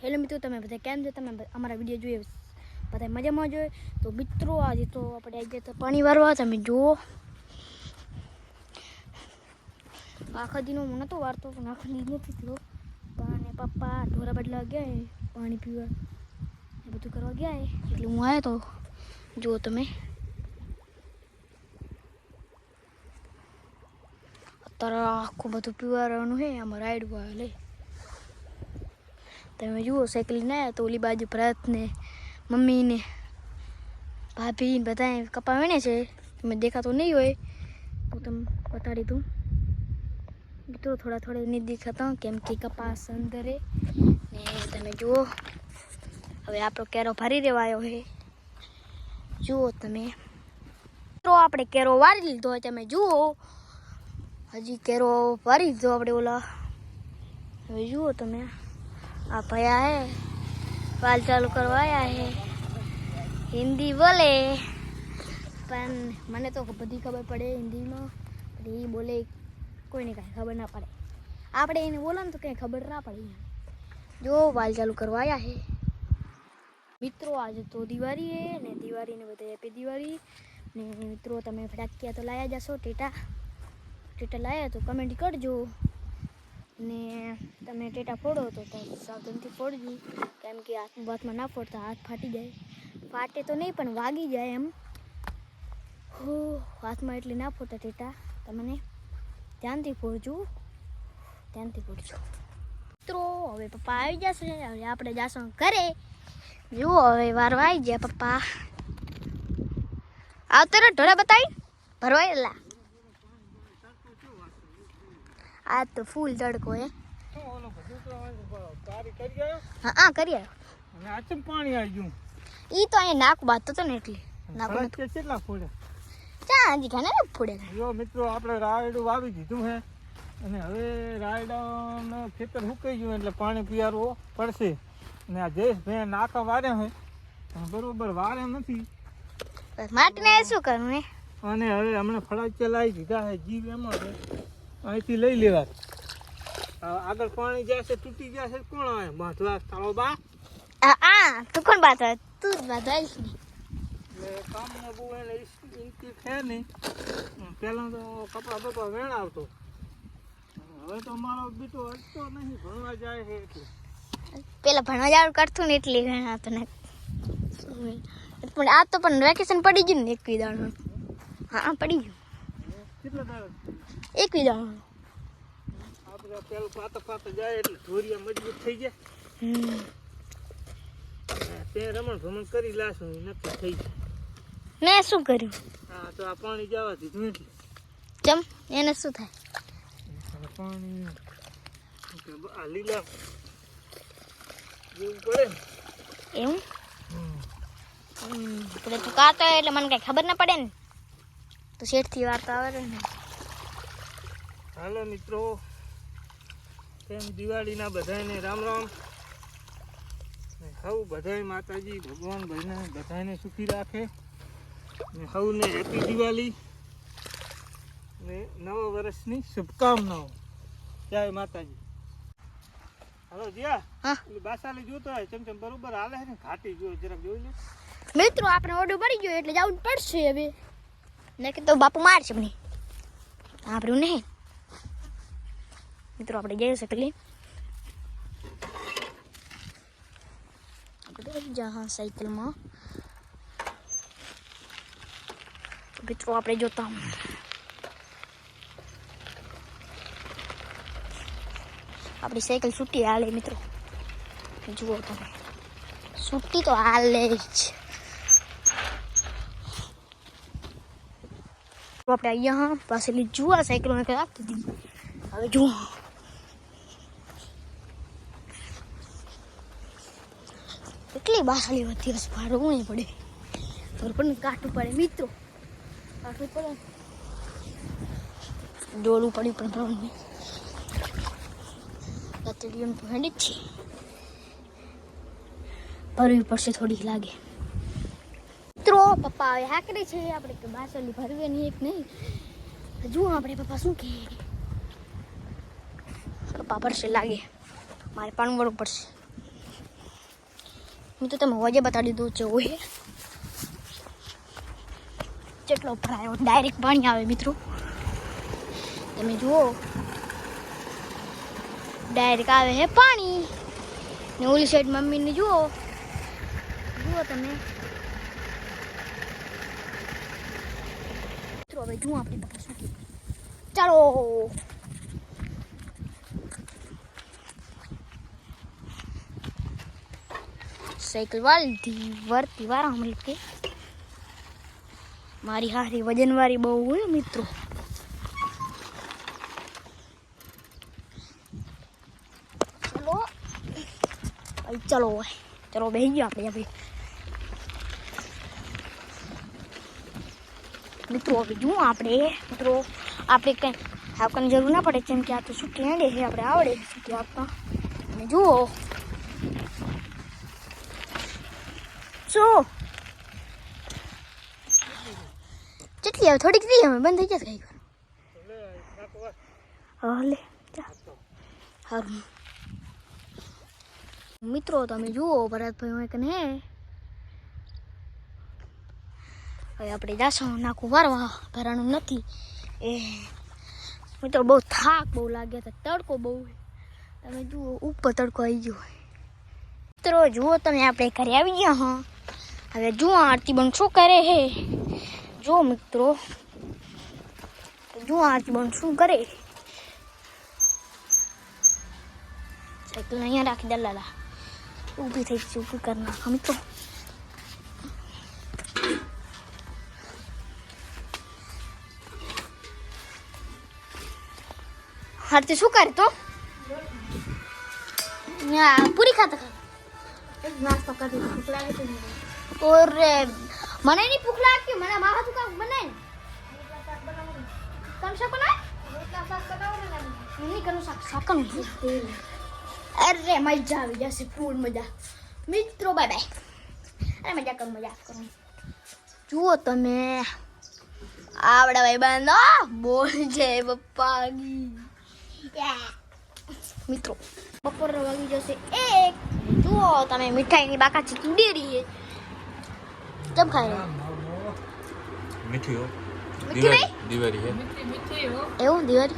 Hello મિત્રો, તમે બધા કેમ છો? તમે અમારા વીડિયો જોઈએ બધા મજામાં જોઈએ તો મિત્રો, આજે તો આપણે આવી ગયા તો પાણી વારવા. તમે જુઓ. આખા દિનો મને નહોતો વારતો, પણ આખા દી નથી થયો. અને પપ્પા ઢોરા બદલા ગયા પાણી પીવા. એ બધું કરવા ગયા એટલે હું આવ્યો તો, જુઓ તમે. અત્યારે આખું બધું પીવાનું છે આમાં રાઈડ આવે લે તમે જુઓ, સાયકલ ના તો ઓલી બાજુ ભરત મમ્મીને ભાભી બધા કપા વીણે છે. તમે દેખાતો નહીં હોય. હું તમને બતાડી દઉં. મિત્રો, થોડા થોડા નહીં દેખાતા, કેમ કે કપાસ અંદરે. ને તમે જુઓ, હવે આપણો કેરો ભરી દેવાયો હે જુઓ તમે. મિત્રો, આપણે કેરો વારી લીધો હોય, તમે જુઓ. હજી કેરો ભરી દીધો આપણે ઓલા. હવે જુઓ તમે. આ ભયા હે વાલ ચાલુ કરવા આયા હે હિન્દી બોલે પણ મને તો બધી ખબર પડે હિન્દીમાં પણ એ બોલે કોઈને કાંઈ ખબર ના પડે આપણે એને બોલો ને તો કંઈ ખબર ના પડે જો વાલ ચાલુ કરવા આયા હે મિત્રો આજે તો દિવાળી હે ને દિવાળીને બધા હેપી દિવાળી ને મિત્રો તમે ફટાકિયા તો લાયા જશો ટેટા ટેટા લાયા તો કમેન્ટ કરજો ને તમે ટેટા ફોડો તો સાવધાનથી ફોડજો. કેમ કે હાથમાં બાથમાં ના ફોડતા, હાથ ફાટી જાય. ફાટે તો નહીં, પણ વાગી જાય એમ. હો હાથમાં એટલે ના ફોડતા ટેટા. તમને ધ્યાનથી ફોડજો. ધ્યાનથી ફોડજો. મિત્રો, હવે પપ્પા આવી જશે. હવે આપણે જાશું ઘરે. જુઓ, હવે વારવા આવી ગયા પપ્પા. આવતો ને ઢોળા બતાવી. ભરવાયેલા. આ તો ફૂલ તડકો હે. હા કરી આવ્યો. અને આ ચમ પાણી આવી ગયું? ઈ તો અહીંયા નાક બાતો તો ને એટલે. નાક કેટલા ફોડે? ચા હજી ઘણા ને ફોડે. જો મિત્રો આપણે રાયડું વાવી દીધું હે. અને હવે રાયડા ખેતર સુકાઈ ગયું એટલે પાણી પીવારવું પડશે. અને આ જયેશભાઈ નાકા વાર્યા હે. બરોબર વારે નથી. માટને શું કરવું અને હવે હમણાં ફળા લાવી દીધા હે. જીવ એમાં છે. અહીંથી લઈ લેવા. આ આગળ પાણી જશે તૂટી જશે કોણ આવે? બાંધવા તાળો બા આ આ તું કોણ બાત હોય તું જ બાત હોય ને. એટલે કામમાં બહુ એને ઇન્કી છે નહીં. પહેલાં તો કપડા બપા વેણાવતો. હવે તો મારો બીટો હટતો નહીં ભણવા જાય છે એટલે. પેલા ભણવા જાવ કરતું ને એટલે ઘણા તને પણ આ તો પણ વેકેશન પડી ગયું ને એક વિદાણું હા પડી ગયું. કેટલા દાડા? એક વિદાણું આપણે પેલું પાતા પાતા જાય એટલે ધોરિયા મજબૂત થઈ જાય. હમ. તે રમણ ભમણ કરી લાશું એ નક્કી થઈ જાય. મેં શું કર્યું? હા તો આ પાણી જવા દીધું એટલે. ચમ એને શું થાય? અને પાણી કે આ લીલા જેવું પડે ને. એવું? હમ, એટલે તું કાતો હોય એટલે મને કઈ ખબર ના પડે ને. તો શેઠથી વાર્તા આવે ને. હાલો મિત્રો. તેમ દિવાળીના બધાને રામ રામ. ને હવ બધાય માતાજી ભગવાન બધાને બધાને સુખી રાખે. ને હવને હેપી દિવાળી. ને નવા વર્ષની શુભકામનાઓ. જય માતાજી. હાલો જીયા હા. પેલી બાસાલી જોતો હોય ચમ ચમ બરોબર હાલે છે ને? ઘાટી જો જરાક જોઈ લે. મિત્રો આપણે ઓર્ડર પડી ગયો એટલે જવું પડશે હવે. ને કે તો બાપુ મારશે મને. આપણું નહીં. મિત્રો, આપણે જઈએ પેલી આપણે બેસી જા હા સાયકલમાં. મિત્રો, આપણે જોતા આપણી સાયકલ છૂટી હાલે મિત્રો. જુઓ તમે. છૂટી તો હાલે જ. આપણે અહીંયા પાસેલી જુઓ સાયકલ રાખી દીધી. હવે જુઓ. કેટલી બાસળી વધી હશે? ભાડું નહીં પડે. તો પણ કાઢવું પડે મિત્રો કાટું પડે દોડવું પડ્યું પણ નહીં. કચડીઓને હેડી જ છે. ભરવી પડશે થોડીક લાગે. મિત્રો, પપ્પા હવે હાકરે છે. આપણે કે બાસલી ભરવી નહીં, એક નહીં. જુઓ આપણે પપ્પા શું કહે. પપ્પા ભરશે લાગે. મારે પાણી વળવું પડશે. હું તો તમે વજે બતાડી દઉં છું ઓહે કેટલો ભરાયો ડાયરેક્ટ પાણી આવે મિત્રો. તમે જુઓ. ડાયરેક્ટ આવે છે પાણી. ને ઓલી સાઈડ મમ્મીને જુઓ. જુઓ તમે. મિત્રો, હવે જુઓ આપણી પાસે ચાલો. સાયકલ વાળીથી વરતી વારા મતલબ કે મારી હારી વજનવાળી બહુ હોય મિત્રો ચલો ભાઈ ચલો ભાઈ ચલો બેસી ગયા આપણે ભાઈ મિત્રો હવે જુઓ આપણે મિત્રો આપણે કંઈ આપવાની જરૂર ના પડે કેમ કે આ તો શું કેંડે છે આપણે આવડે શું કે આપતા અને જુઓ શું કેટલી આવે? થોડીક રહી અમે બંધ થઈ જશે કઈ હાલે. સારું મિત્રો, તમે જુઓ, ભરતભાઈ એક ને? હવે આપણે જાશું, નાખું વારવા ભરાણું નથી. એ, મિત્રો, બહુ થાક, બહુ લાગ્યા તો તડકો બહુ તમે જુઓ, ઉપર તડકો આવી ગયો મિત્રો, જુઓ તમે, આપણે ઘરે આવી ગયા, હા. હવે જુઓ આરતી બન શું કરે હે? જુઓ મિત્રો જુઓ આરતી બન શું કરે? સાયકલ અહીંયા રાખી દે લાલા. ઊભી થઈ ગઈ ઊભી કરી નાખો મિત્રો. આરતી શું કરે તો? આ પૂરી ખાતા ખાતા નાસ્તો કરી ભૂખ લાગે છે ઓરે. મને નહીં ભૂખ લાગતી, મને મારા તું કાંક બનાય કમ શાક બનાય નહીં કરું શાક શાકનું અરે, મજા આવી જશે, ફૂલ મજા. મિત્રો બાય બાય અરે, મજા કરું મજા કરું. જુઓ તમે. આવડા ભાઈ બંધો બોલ જય પપ્પા મિત્રો, બપોર વાગી જશે એક. જુઓ તમે, મીઠાઈની બાકાચી કુડેરી કેમ ખાય? મીઠી હો. મીઠી દિવાળી હે. એવું દિવાળી?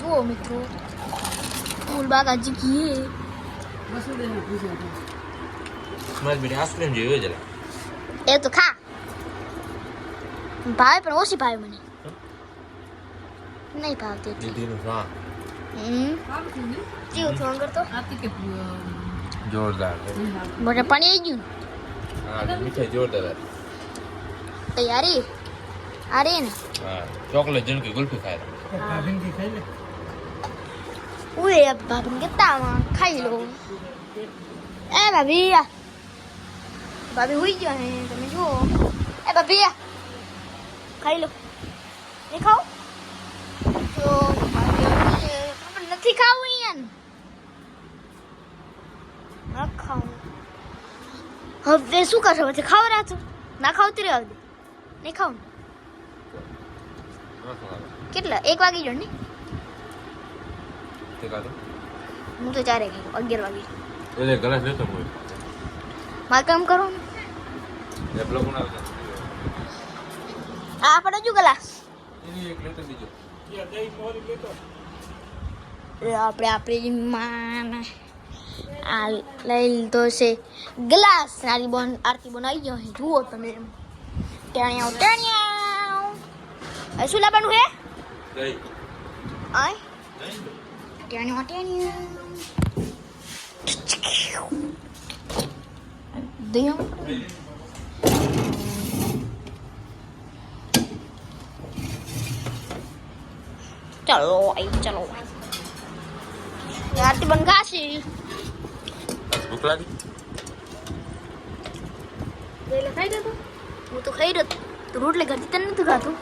જુઓ મિત્રો. ફૂલ આજે કી મારી બેટી આઈસ્ક્રીમ જેવી જરા. એ તો ખા. ભાવે પણ ઓછી ભાવે મને. નહીં ભાવતી. દીદીનું હા. હમ. કેવું થયું અંગર જોરદાર મને પણ આવી ગયું. હા મીઠાઈ જોરદાર હતી. તૈયારી? અરે ને? હા ચોકલેટ ગુલ્ફી ખાય ખાઈ લે. ભાભીને ખાઈ એ ભાભી ભાભી હુઈ ગયો ને તમે જુઓ. એ ભાભી ખાઈ લો. નહીં ખાઓ તો નથી ખાવું અહીંયા ન ખાવું હવે શું કરશો? પછી ખાવ છો? ના ખાવતી રહ્યો નહીં ખાવ? કેટલા? એક વાગી ગયો ને? હું તો ચારે ખાઈ અગિયાર વાગે. એટલે ગ્લાસ લેતો હોય. મારે કામ કરો ને આપણે જો ગ્લાસ આપણે આપણી માન. આ લઈ લીધો છે ગ્લાસ આરી બોન આરતી બોન આવી ગયો છે જુઓ તમે એમ ટેણિયાઓ ટેણિયાઓ હવે શું લાવવાનું હે દહીં ભૂખ લાગી ખાઈ ગયો હું તો ખાઈ રહ્યો. તું રોટલી ઘરથી તને નથી ખાતું.